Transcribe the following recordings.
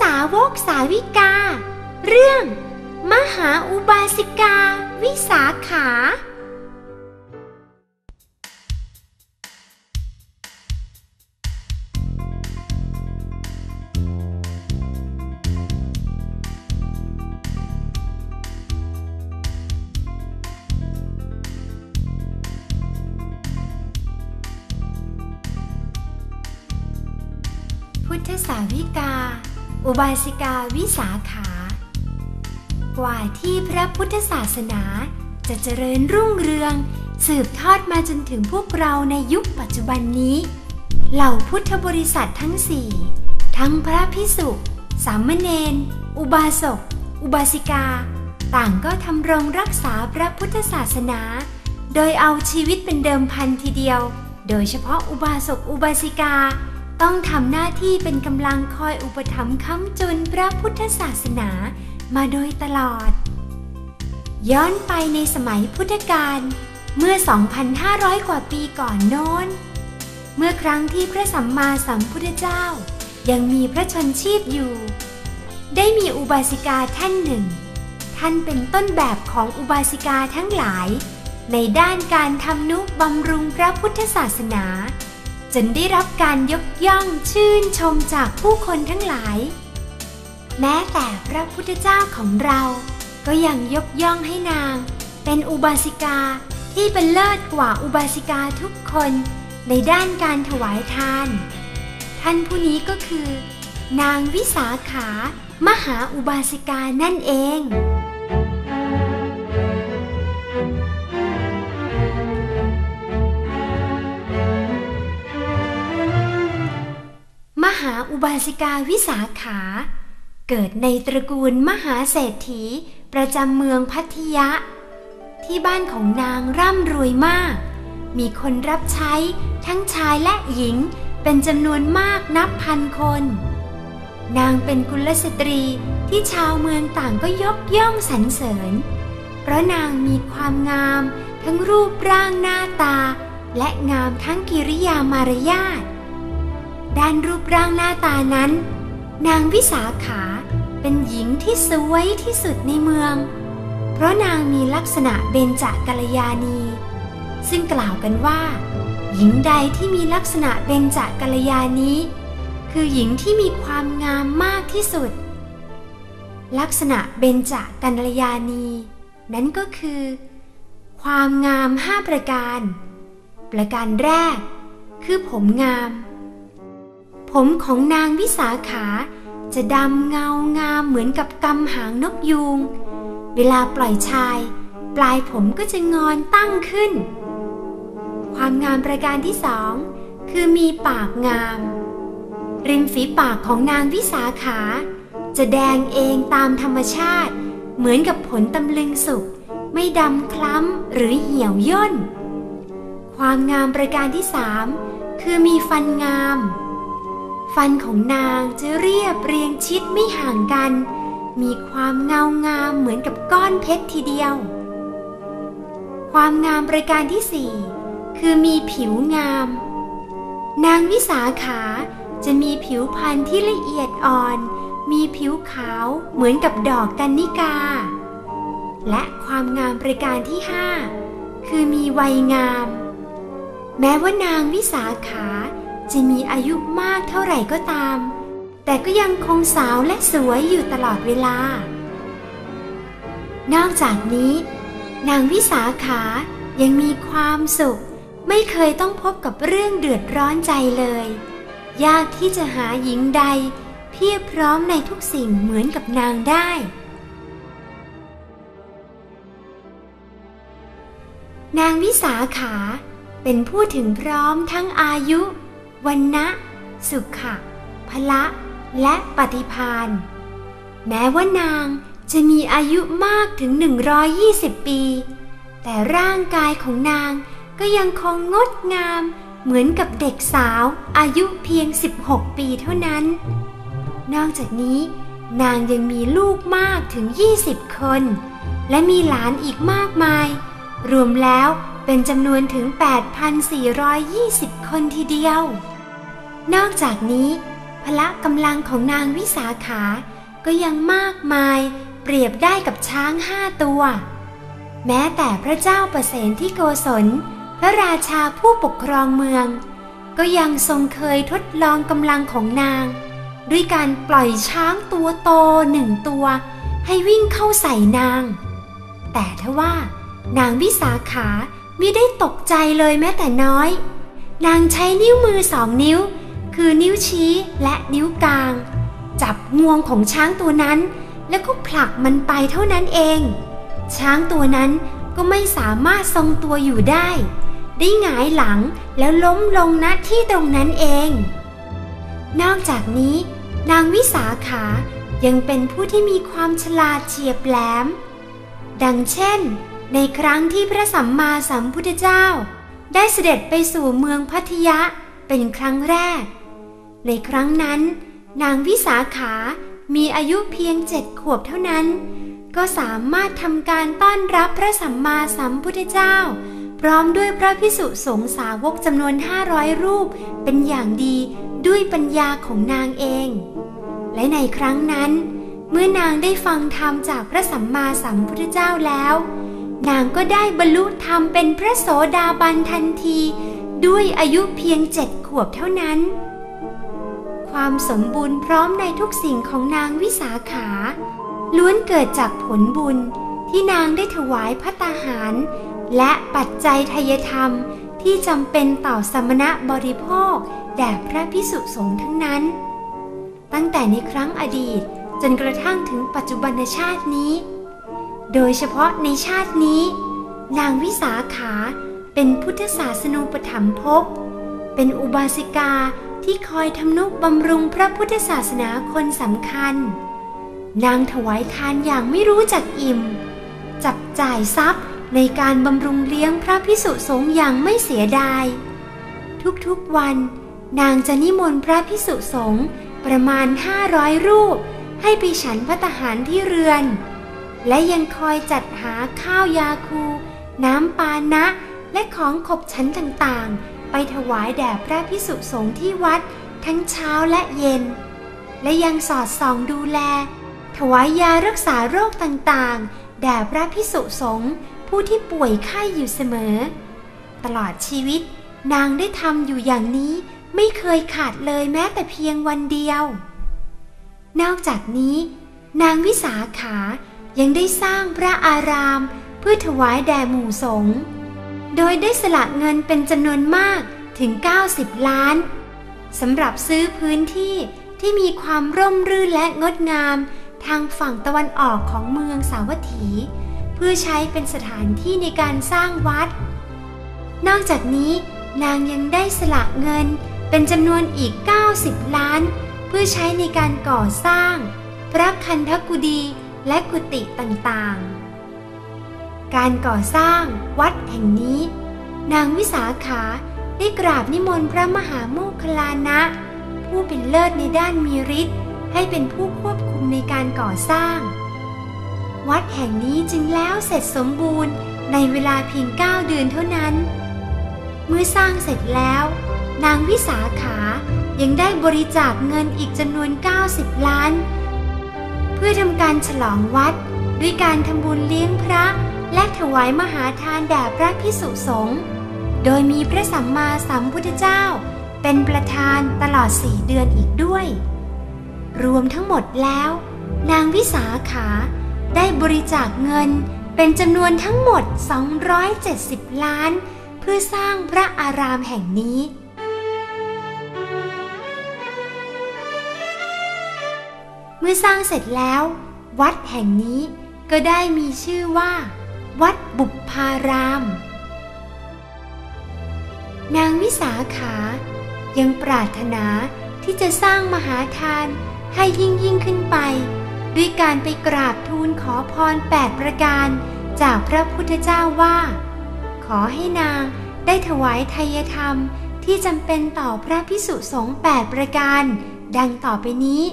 สาวกสาวิกา เรื่อง มหาอุบาสิกา วิสาขา พุทธสาวิกา อุบาสิกาวิสาขา กว่าที่พระพุทธศาสนาจะเจริญรุ่งเรือง สืบทอดมาจนถึงพวกเราในยุคปัจจุบันนี้ เหล่าพุทธบริษัททั้งสี่ทั้งพระพิสุสามเณร อุบาสก อุบาสิกา ต่างก็ทำรงรักษาพระพุทธศาสนา โดยเอาชีวิตเป็นเดิมพันทีเดียว โดยเฉพาะอุบาสก อุบาสิกา ต้องทำหน้าที่เป็นกำลังคอยอุปถัมภ์ค้ำจุนพระพุทธศาสนามาโดยตลอด ย้อนไปในสมัยพุทธกาลเมื่อ 2,500 กว่าปีก่อนโน้น เมื่อครั้งที่พระสัมมาสัมพุทธเจ้า ยังมีพระชนชีพอยู่ ได้มีอุบาสิกาท่านหนึ่ง ท่านเป็นต้นแบบของอุบาสิกาทั้งหลาย ในด้านการทำนุบำรุงพระพุทธศาสนา จนได้รับการยกย่องชื่นชมจากผู้คนทั้งหลาย แม้แต่พระพุทธเจ้าของเรา ก็ยังยกย่องให้นาง เป็นอุบาสิกาที่เป็นเลิศกว่าอุบาสิกาทุกคนในด้านการถวายทาน ท่านผู้นี้ก็คือ นางวิสาขามหาอุบาสิกานั่นเอง อุบาสิกาวิสาขา เกิดในตระกูลมหาเศรษฐีประจำเมืองพัทยะ ที่บ้านของนางร่ำรวยมาก มีคนรับใช้ทั้งชายและหญิงเป็นจำนวนมากนับพันคน นางเป็นกุลสตรีที่ชาวเมืองต่างก็ยกย่องสรรเสริญ เพราะนางมีความงามทั้งรูปร่างหน้าตา และงามทั้งกิริยามารยาท ด้านรูปร่างหน้าตานั้น นางวิสาขาเป็นหญิงที่สวยที่สุดในเมือง เพราะนางมีลักษณะเบญจกัลยาณี ซึ่งกล่าวกันว่า หญิงใดที่มีลักษณะเบญจกัลยานี้ คือหญิงที่มีความงามมากที่สุด ลักษณะเบญจกัลยาณี นั้นก็คือ ความงามห้าประการ ประการแรก คือผมงาม ผมของนางวิสาขา จะดำเงางามเหมือนกับกำหางนกยูง เวลาปล่อยชาย ปลายผมก็จะงอนตั้งขึ้น ความงามประการที่สองคือมีปากงาม ริมฝีปากของนางวิสาขา จะแดงเองตามธรรมชาติ เหมือนกับผลตำลึงสุกไม่ดำคล้ำหรือเหี่ยวย่น ความงามประการที่สามคือมีฟันงาม ฟันของนางจะเรียบเรียงชิดไม่ห่างกัน มีความเงางามเหมือนกับก้อนเพชรทีเดียว ความงามประการที่สี่คือมีผิวงาม นางวิสาขาจะมีผิวพรรณที่ละเอียดอ่อน มีผิวขาวเหมือนกับดอกกันนิกา และความงามประการที่ห้าคือมีวัยงาม แม้ว่านางวิสาขา จะมีอายุมากเท่าไหร่ก็ตาม แต่ก็ยังคงสาวและสวยอยู่ตลอดเวลา นอกจากนี้ นางวิสาขายังมีความสุข ไม่เคยต้องพบกับเรื่องเดือดร้อนใจเลย ยากที่จะหาหญิงใด เพียบพร้อมในทุกสิ่งเหมือนกับนางได้นางวิสาขาเป็นผู้ถึงพร้อมทั้งอายุ วันนะสุขะพละและปฏิพานแม้ว่านางจะมีอายุมากถึง 120 ปี แต่ร่างกายของนางก็ยังคงงดงามเหมือนกับเด็กสาวอายุเพียง 16 ปีเท่านั้น นอกจากนี้ นางยังมีลูกมากถึง 20 คน และมีหลานอีกมากมาย รวมแล้ว เป็นจำนวนถึง 8,420 คนทีเดียว นอกจากนี้พละกำลังของนางวิสาขา ก็ยังมากมายเปรียบได้กับช้างห้าตัว แม้แต่พระเจ้าประเสนที่โกศล พระราชาผู้ปกครองเมือง ก็ยังทรงเคยทดลองกำลังของนาง ด้วยการปล่อยช้างตัวโตหนึ่งตัว ให้วิ่งเข้าใส่นาง แต่ทว่านางวิสาขา ไม่ได้ตกใจเลยแม้แต่น้อย นางใช้นิ้วมือสองนิ้ว คือนิ้วชี้และนิ้วกลาง จับงวงของช้างตัวนั้น แล้วก็ผลักมันไปเท่านั้นเอง ช้างตัวนั้นก็ไม่สามารถทรงตัวอยู่ได้ ได้หงายหลังแล้วล้มลงณที่ตรงนั้นเอง นอกจากนี้ นางวิสาขายังเป็นผู้ที่มีความฉลาดเฉียบแหลม ดังเช่น ในครั้งที่พระสัมมาสัมพุทธเจ้า ได้เสด็จไปสู่เมืองพัทยะเป็นครั้งแรก ในครั้งนั้น นางวิสาขามีอายุเพียงเจ็ดขวบเท่านั้น ก็สามารถทำการต้อนรับพระสัมมาสัมพุทธเจ้า พร้อมด้วยพระพิสุสงสาวกจำนวนห้าร้อยรูปเป็นอย่างดีด้วยปัญญาของนางเอง และในครั้งนั้น เมื่อนางได้ฟังธรรมจากพระสัมมาสัมพุทธเจ้าแล้ว นางก็ได้บรรลุธรรมเป็นพระโสดาบันทันที ด้วยอายุเพียงเจ็ดขวบเท่านั้น ความสมบูรณ์พร้อมในทุกสิ่งของนางวิสาขา ล้วนเกิดจากผลบุญที่นางได้ถวายพระตาหาร และปัจจัยทายธรรมที่จำเป็นต่อสมณะบริโภคแด่พระพิสุสงฆ์ทั้งนั้น ตั้งแต่ในครั้งอดีตจนกระทั่งถึงปัจจุบันชาตินี้ โดยเฉพาะในชาตินี้ นางวิสาขาเป็นพุทธศาสนูปถัมภกเป็นอุบาสิกาที่คอยทำนุบำรุงพระพุทธศาสนาคนสำคัญ นางถวายทานอย่างไม่รู้จักอิ่ม จับจ่ายทรัพย์ในการบำรุงเลี้ยงพระพิสุสงฆ์อย่างไม่เสียดาย ทุกๆวัน นางจะนิมนต์พระพิสุสงฆ์ประมาณห้าร้อยรูป ให้ไปฉันพระตหารที่เรือน และยังคอยจัดหาข้าวยาคู น้ำปานะ และของขบฉันต่างๆ ไปถวายแด่พระพิสุสงฆ์ที่วัดทั้งเช้าและเย็น และยังสอดส่องดูแล ถวายยารักษาโรคต่างๆ แด่พระพิสุสงฆ์ผู้ที่ป่วยไข้อยู่เสมอ ตลอดชีวิตนางได้ทำอยู่อย่างนี้ไม่เคยขาดเลยแม้แต่เพียงวันเดียว นอกจากนี้ นางวิสาขา ยังได้สร้างพระอาราม เพื่อถวายแด่หมู่สงฆ์โดยได้สละเงินเป็นจำนวนมากถึง 90 ล้านสำหรับซื้อพื้นที่ที่มีความร่มรื่นและงดงาม ทางฝั่งตะวันออกของเมืองสาวัตถี เพื่อใช้เป็นสถานที่ในการสร้างวัด นอกจากนี้นางยังได้สละเงินเป็นจำนวนอีก 90 ล้าน เพื่อใช้ในการก่อสร้าง พระคันธกุฎี และกุฏิต่างๆ การก่อสร้างวัดแห่งนี้ นางวิสาขาได้กราบนิมนต์พระมหาโมคคลานะ ผู้เป็นเลิศในด้านมีฤทธิ์ให้เป็นผู้ควบคุมในการก่อสร้าง วัดแห่งนี้จึงแล้วเสร็จสมบูรณ์ในเวลาเพียง9เดือนเท่านั้น เมื่อสร้างเสร็จแล้ว นางวิสาขายังได้บริจาคเงินอีกจำนวน 90 ล้าน เพื่อทำการฉลองวัด ด้วยการทำบุญเลี้ยงพระ และถวายมหาทานแด่พระพิสุสงฆ์โดยมีพระสัมมาสัมพุทธเจ้า เป็นประธานตลอดสี่เดือนอีกด้วย รวมทั้งหมดแล้ว นางวิสาขาได้บริจาคเงินเป็นจำนวนทั้งหมด 270 ล้าน เพื่อสร้างพระอารามแห่งนี้ มื่อสร้างเสร็จแล้ว วัดแห่งนี้ก็ได้มีชื่อว่า วัดบุพาราม นางวิสาขายังปรารถนาที่จะสร้างมหาทานให้ยิ่งยิ่งขึ้นไป ด้วยการไปกราบทูลขอพรแปดประการจากพระพุทธเจ้าว่า ขอให้นางได้ถวายทายธรรมที่จำเป็นต่อพระพิสุสงฆ์แปดประการ ดังต่อไปนี้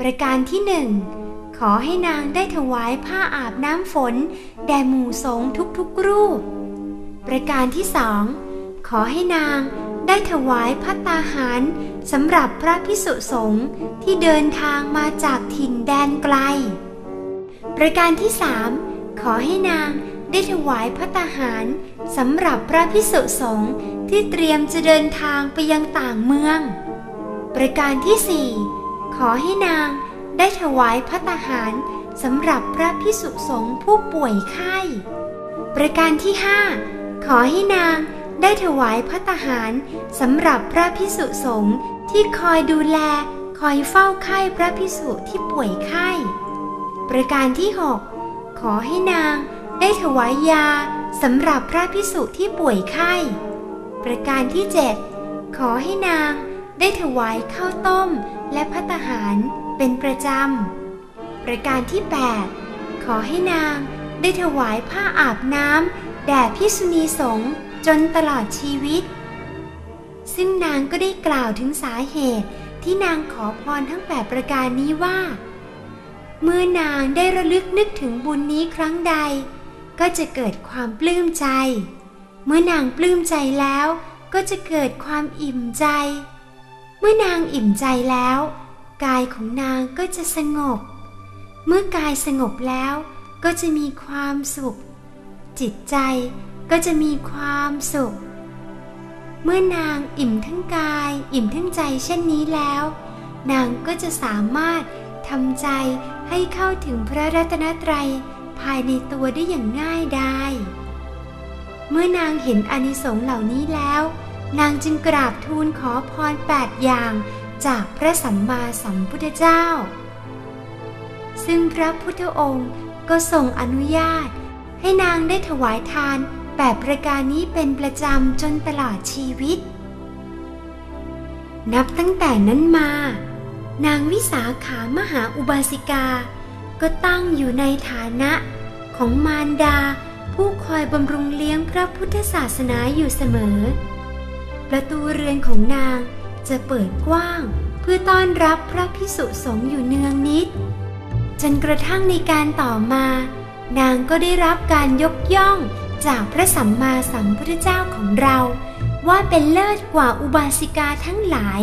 ประการที่หนึ่งขอให้นางได้ถวายผ้าอาบน้ำฝน แด่หมู่สงฆ์ทุกๆรูป ประการที่สองขอให้นางได้ถวายพัตตาหารสำหรับพระพิสุสงฆ์ที่เดินทางมาจากถิ่นแดนไกล ประการที่สามขอให้นางได้ถวายพัตตาหารสำหรับพระพิสุสงฆ์ที่เตรียมจะเดินทางไปยังต่างเมือง ประการที่สี่ อให้นางได้ถวายพัตตาหารสำหรับพระพิสุสงฆ์ผู้ป่วยไข้ ประการที่ห้าขอให้นางได้ถวายพัตตาหารสำหรับพระพิสุสงฆ์ที่คอยดูแลคอยเฝ้าไข้พระพิสุที่ป่วยไข้ ประการที่หกขอให้นางได้ถวายยาสำหรับพระพิสุที่ป่วยไข้ ประการที่เจ็ดขอให้นาง ได้ถวายข้าวต้มและพัตหารเป็นประจำ ประการที่ 8 ขอให้นางได้ถวายผ้าอาบน้ำแด่พิสุณีสงฆ์จนตลอดชีวิต ซึ่งนางก็ได้กล่าวถึงสาเหตุที่นางขอพรทั้งแปดประการนี้ว่า เมื่อนางได้ระลึกนึกถึงบุญนี้ครั้งใด ก็จะเกิดความปลื้มใจ เมื่อนางปลื้มใจแล้วก็จะเกิดความอิ่มใจ เมื่อนางอิ่มใจแล้ว กายของนางก็จะสงบ เมื่อกายสงบแล้วก็จะมีความสุข จิตใจก็จะมีความสุข เมื่อนางอิ่มทั้งกาย อิ่มทั้งใจเช่นนี้แล้ว นางก็จะสามารถทำใจให้เข้าถึงพระรัตนตรัยภายในตัวได้อย่างง่ายได้เมื่อนางเห็นอนิสงส์เหล่านี้แล้ว นางจึงกราบทูลขอพรแปดอย่างจากพระสัมมาสัมพุทธเจ้า ซึ่งพระพุทธองค์ก็ทรงอนุญาต ให้นางได้ถวายทานแปดประการนี้เป็นประจำจนตลอดชีวิต นับตั้งแต่นั้นมา นางวิสาขามหาอุบาสิกา ก็ตั้งอยู่ในฐานะของมารดาผู้คอยบำรุงเลี้ยงพระพุทธศาสนาอยู่เสมอ ประตูเรือนของนางจะเปิดกว้างเพื่อต้อนรับพระพิสุสงฆ์อยู่เนืองนิด จนกระทั่งในการต่อมา นางก็ได้รับการยกย่องจากพระสัมมาสัมพุทธเจ้าของเรา ว่าเป็นเลิศกว่าอุบาสิกาทั้งหลาย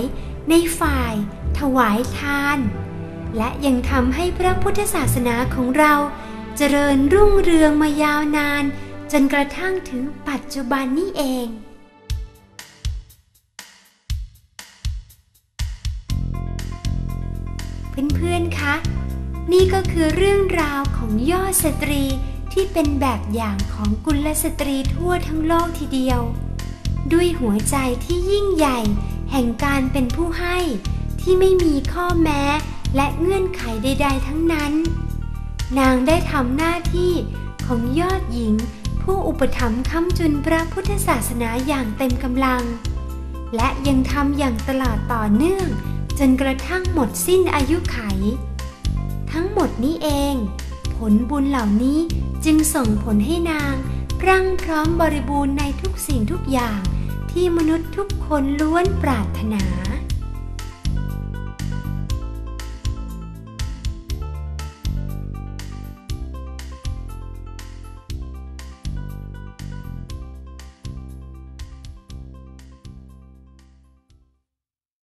ในฝ่าย ถวายทาน และยังทำให้พระพุทธศาสนาของเรา เจริญรุ่งเรืองมายาวนาน จนกระทั่งถึงปัจจุบันนี้เอง อนๆ คะ นี่ก็คือเรื่องราวของยอดสตรีที่เป็นแบบอย่างของกุลสตรีทั่วทั้งโลกทีเดียว ด้วยหัวใจที่ยิ่งใหญ่ แห่งการเป็นผู้ให้ที่ไม่มีข้อแม้และเงื่อนไขใด ๆ ทั้งนั้น นางได้ทำหน้าที่ของยอดหญิง ผู้อุปถัมภ์ค้ำจุนพระพุทธศาสนาอย่างเต็มกำลัง และยังทำอย่างตลอดต่อเนื่อง จนกระทั่งหมดสิ้นอายุไข ทั้งหมดนี้เอง ผลบุญเหล่านี้จึงส่งผลให้นางพรั่งพร้อมบริบูรณ์ในทุกสิ่งทุกอย่างที่มนุษย์ทุกคนล้วนปรารถนา